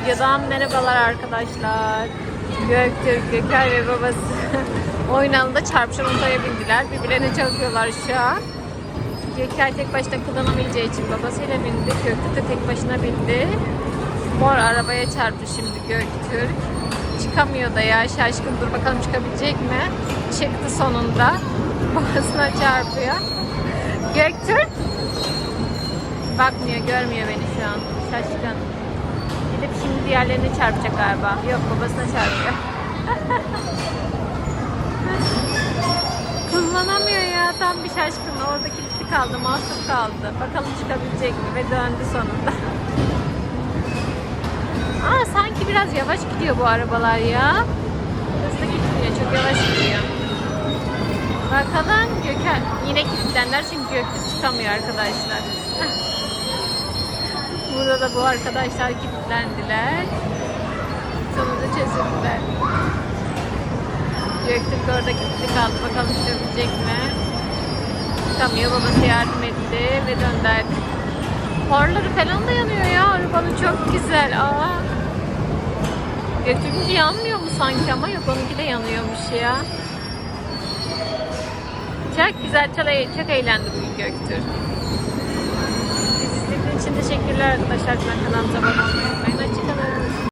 videodan merhabalar arkadaşlar. Göktürk, Göker ve babası oyun alanında çarpışan otoya bindiler. Birbirlerine çarpıyorlar şu an. Göker tek başına kullanabileceği için babasıyla bindi. Göktürk de tek başına bindi. Mor arabaya çarptı şimdi Göktürk. Çıkamıyor da ya şaşkın dur bakalım çıkabilecek mi? Çıktı sonunda. Babasına çarpıyor. Göktürk Bakmıyor, görmüyor beni şu an. Şaşkın. Gidip şimdi diğerlerine çarpacak galiba. Yok, babasına çarpıyor. Kullanamıyor ya. Tam bir şaşkın. Orada kilitli kaldı, mahsur kaldı. Bakalım çıkabilecek mi? Ve döndü sonunda. Aa, sanki biraz yavaş gidiyor bu arabalar ya. Hızlı gitmiyor, çok yavaş gidiyor. Bakalım Gökhan. Yine kilitlendiler çünkü Gökhan çıkamıyor arkadaşlar. Burada da bu arkadaşlar kilitlendiler. Sonunda çözüldüler. Göktürk orada kilitli kaldı. Bakalım çıkabilecek mi? Çıkamıyor. Babası yardım etti ve döndürdü. Farları falan da yanıyor ya. Arabanın çok güzel. Aa. Göktürk'ünki yanmıyor mu sanki ama yok onunki de yanıyormuş ya. Çok güzel, çok, eğ- çok eğlendi bugün Göktürk. Bizi izlediğiniz için teşekkürler arkadaşlar. Ben kanalımıza abone olmayı unutmayın.